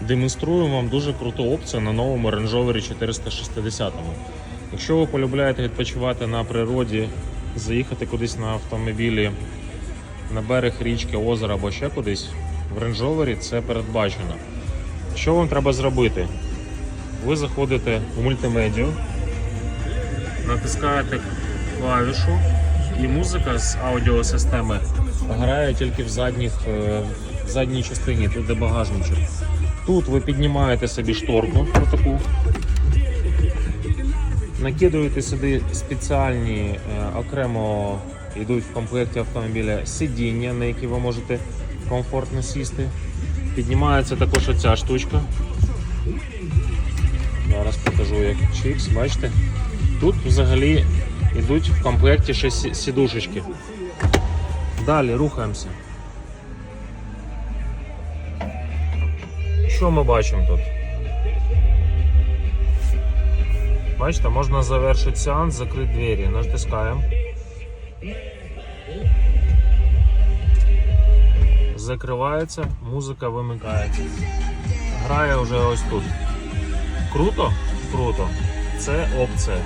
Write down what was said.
демонструю вам дуже круту опцію на новому Range Rover 460. Якщо ви полюбляєте відпочивати на природі, заїхати кудись на автомобілі на берег річки, озера або ще кудись, в Range Rover це передбачено. Що вам треба зробити? Ви заходите в мультимедію, натискаєте клавішу, і музика з аудіосистеми грає тільки в, задніх, е, в задній частині, тут де багажничок. Тут ви піднімаєте собі шторку таку, накидуєте сюди спеціальні е, окремо йдуть в комплекті автомобіля сидіння, на які ви можете комфортно сісти. Піднімається також оця штучка. Зараз покажу як чикс, бачите? Тут взагалі йдуть в комплекті ще сідушечки. Далі рухаємося. Що ми бачимо тут? Бачите, можна завершити сеанс, закрити двері. Натискаємо. Закривається, музика вимикається. Грає вже ось тут. Круто? Круто. Це опція.